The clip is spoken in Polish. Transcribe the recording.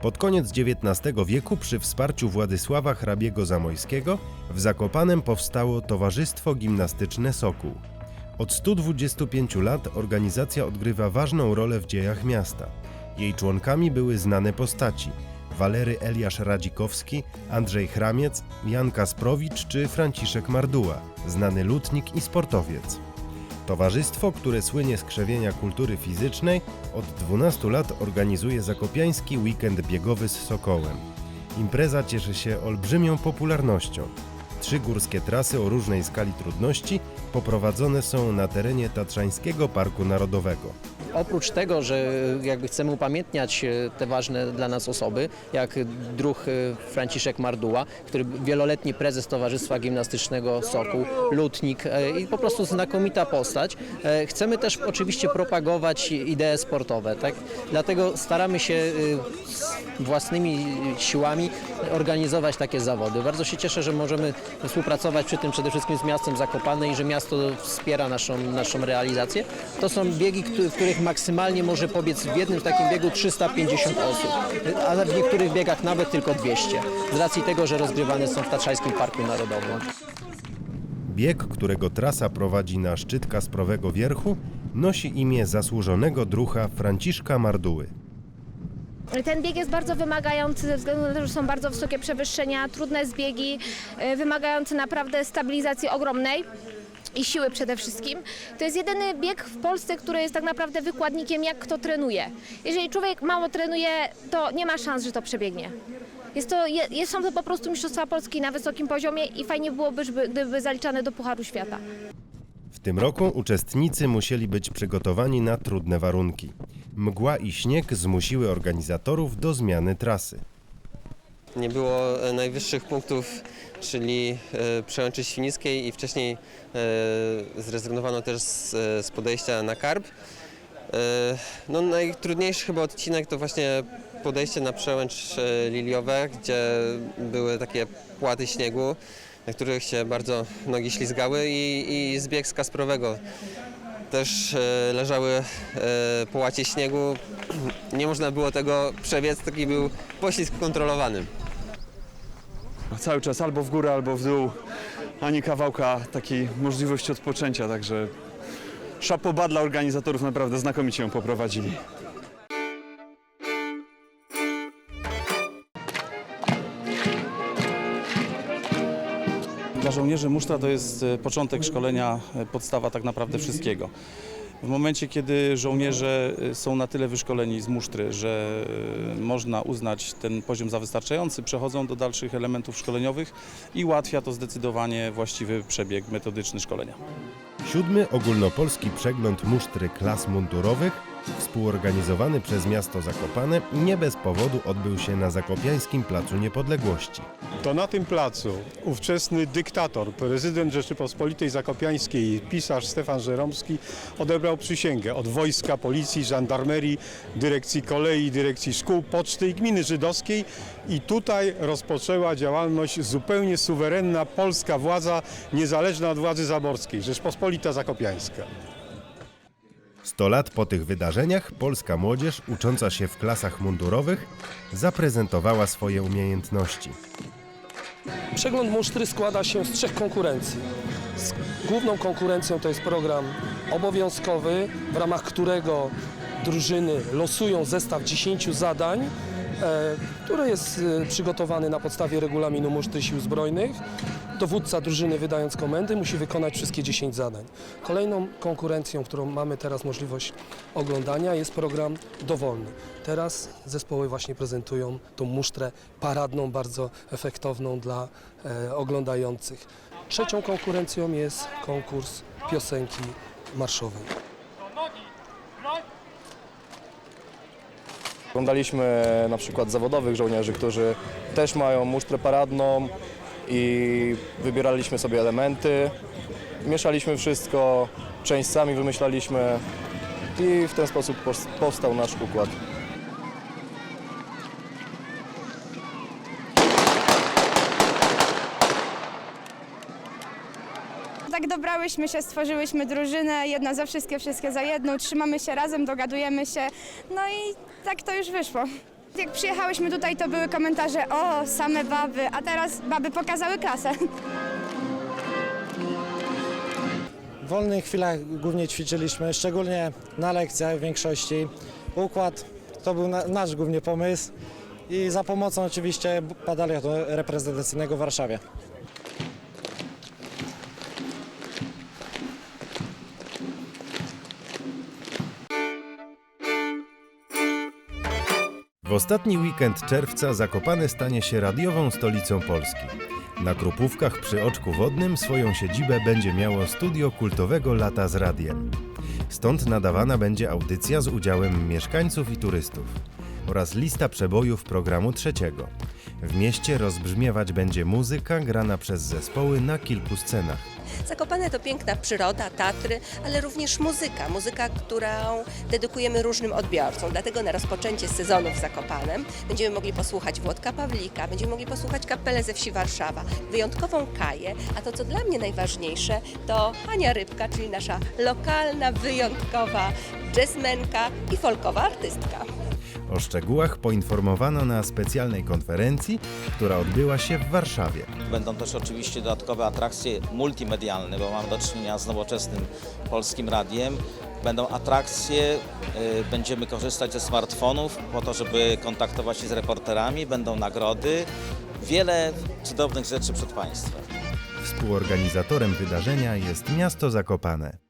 Pod koniec XIX wieku przy wsparciu Władysława hrabiego Zamojskiego w Zakopanem powstało Towarzystwo Gimnastyczne Sokół. Od 125 lat organizacja odgrywa ważną rolę w dziejach miasta. Jej członkami były znane postaci Walery Eliasz Radzikowski, Andrzej Chramiec, Jan Kasprowicz czy Franciszek Marduła, znany lutnik i sportowiec. Towarzystwo, które słynie z krzewienia kultury fizycznej, od 12 lat organizuje Zakopiański Weekend Biegowy z Sokołem. Impreza cieszy się olbrzymią popularnością. Trzy górskie trasy o różnej skali trudności poprowadzone są na terenie Tatrzańskiego Parku Narodowego. Oprócz tego, że jakby chcemy upamiętniać e, te ważne dla nas osoby, jak druh e, Franciszek Marduła, który wieloletni prezes Towarzystwa Gimnastycznego Sokół, lutnik e, i po prostu znakomita postać, chcemy też oczywiście propagować idee sportowe, tak? Dlatego staramy się własnymi siłami organizować takie zawody. Bardzo się cieszę, że możemy współpracować przy tym przede wszystkim z miastem Zakopane i że miasto wspiera naszą, naszą realizację. To są biegi, w których maksymalnie może pobiec w jednym takim biegu 350 osób, ale w niektórych biegach nawet tylko 200, z racji tego, że rozgrywane są w Tatrzańskim Parku Narodowym. Bieg, którego trasa prowadzi na szczyt Kasprowego Wierchu, nosi imię zasłużonego drucha Franciszka Marduły. Ten bieg jest bardzo wymagający ze względu na to, że są bardzo wysokie przewyższenia, trudne zbiegi, e, wymagające naprawdę stabilizacji ogromnej. I siły przede wszystkim. To jest jedyny bieg w Polsce, który jest tak naprawdę wykładnikiem, jak kto trenuje. Jeżeli człowiek mało trenuje, to nie ma szans, że to przebiegnie. Jest to, je- jest, są to po prostu Mistrzostwa Polski na wysokim poziomie i fajnie byłoby, żeby, gdyby były zaliczane do Pucharu Świata. W tym roku uczestnicy musieli być przygotowani na trudne warunki. Mgła i śnieg zmusiły organizatorów do zmiany trasy. Nie było e, najwyższych punktów, czyli e, przełęczy Świnickiej i wcześniej e, zrezygnowano też z, e, podejścia na karb. No, najtrudniejszy chyba odcinek to właśnie podejście na przełęcz liliowe, gdzie były takie płaty śniegu, na których się bardzo nogi ślizgały i, i zbieg z Kasprowego. Też leżały połacie śniegu, nie można było tego przebiec, taki był poślizg kontrolowany. Cały czas albo w górę, albo w dół, ani kawałka takiej możliwości odpoczęcia, także szapoba dla organizatorów naprawdę znakomicie ją poprowadzili. Dla żołnierzy musztra to jest e, początek szkolenia, e, podstawa tak naprawdę wszystkiego. W momencie, kiedy żołnierze e, są na tyle wyszkoleni z musztry, że e, można uznać ten poziom za wystarczający, przechodzą do dalszych elementów szkoleniowych i ułatwia to zdecydowanie właściwy przebieg metodyczny szkolenia. Siódmy ogólnopolski przegląd musztry klas mundurowych, współorganizowany przez miasto Zakopane, nie bez powodu odbył się na Zakopiańskim Placu Niepodległości. To na tym placu ówczesny dyktator, prezydent Rzeczypospolitej Zakopiańskiej, pisarz Stefan Żeromski odebrał przysięgę od wojska, policji, żandarmerii, dyrekcji kolei, dyrekcji szkół, poczty i gminy żydowskiej i tutaj rozpoczęła działalność zupełnie suwerenna polska władza, niezależna od władzy zaborskiej, Rzeczpospolita Zakopiańska. Sto lat po tych wydarzeniach polska młodzież ucząca się w klasach mundurowych zaprezentowała swoje umiejętności. Przegląd musztry składa się z trzech konkurencji. Z główną konkurencją to jest program obowiązkowy, w ramach którego drużyny losują zestaw 10 zadań, e, który jest e, przygotowany na podstawie regulaminu musztry sił zbrojnych. Dowódca drużyny wydając komendy musi wykonać wszystkie 10 zadań. Kolejną konkurencją, którą mamy teraz możliwość oglądania jest program dowolny. Teraz zespoły właśnie prezentują tą musztrę paradną, bardzo efektowną dla e, oglądających. Trzecią konkurencją jest konkurs piosenki marszowej. Oglądaliśmy na przykład zawodowych żołnierzy, którzy też mają musztrę paradną i wybieraliśmy sobie elementy, mieszaliśmy wszystko, część sami wymyślaliśmy i w ten sposób pos- powstał nasz układ. Tak dobrałyśmy się, stworzyłyśmy drużynę, jedna za wszystkie, wszystkie za jedną, trzymamy się razem, dogadujemy się, no i tak to już wyszło. Jak przyjechałyśmy tutaj, to były komentarze, o, same baby, a teraz baby pokazały klasę. W wolnych chwilach głównie ćwiczyliśmy, szczególnie na lekcjach w większości. Układ to był na, nasz głównie pomysł i za pomocą oczywiście batalionu reprezentacyjnego w Warszawie. W ostatni weekend czerwca Zakopane stanie się radiową stolicą Polski. Na Krupówkach przy Oczku Wodnym swoją siedzibę będzie miało studio kultowego Lata z Radiem. Stąd nadawana będzie audycja z udziałem mieszkańców i turystów oraz lista przebojów programu trzeciego. W mieście rozbrzmiewać będzie muzyka grana przez zespoły na kilku scenach. Zakopane to piękna przyroda, Tatry, ale również muzyka. Muzyka, którą dedykujemy różnym odbiorcom. Dlatego na rozpoczęcie sezonu w Zakopanem będziemy mogli posłuchać Włodka Pawlika, będziemy mogli posłuchać kapelę ze wsi Warszawa, wyjątkową Kaję, a to co dla mnie najważniejsze to Ania Rybka, czyli nasza lokalna, wyjątkowa jazzmenka i folkowa artystka. O szczegółach poinformowano na specjalnej konferencji, która odbyła się w Warszawie. Będą też oczywiście dodatkowe atrakcje multimedialne, bo mamy do czynienia z nowoczesnym polskim radiem. Będą atrakcje, y, będziemy korzystać ze smartfonów po to, żeby kontaktować się z reporterami, będą nagrody, wiele cudownych rzeczy przed Państwem. Współorganizatorem wydarzenia jest miasto Zakopane.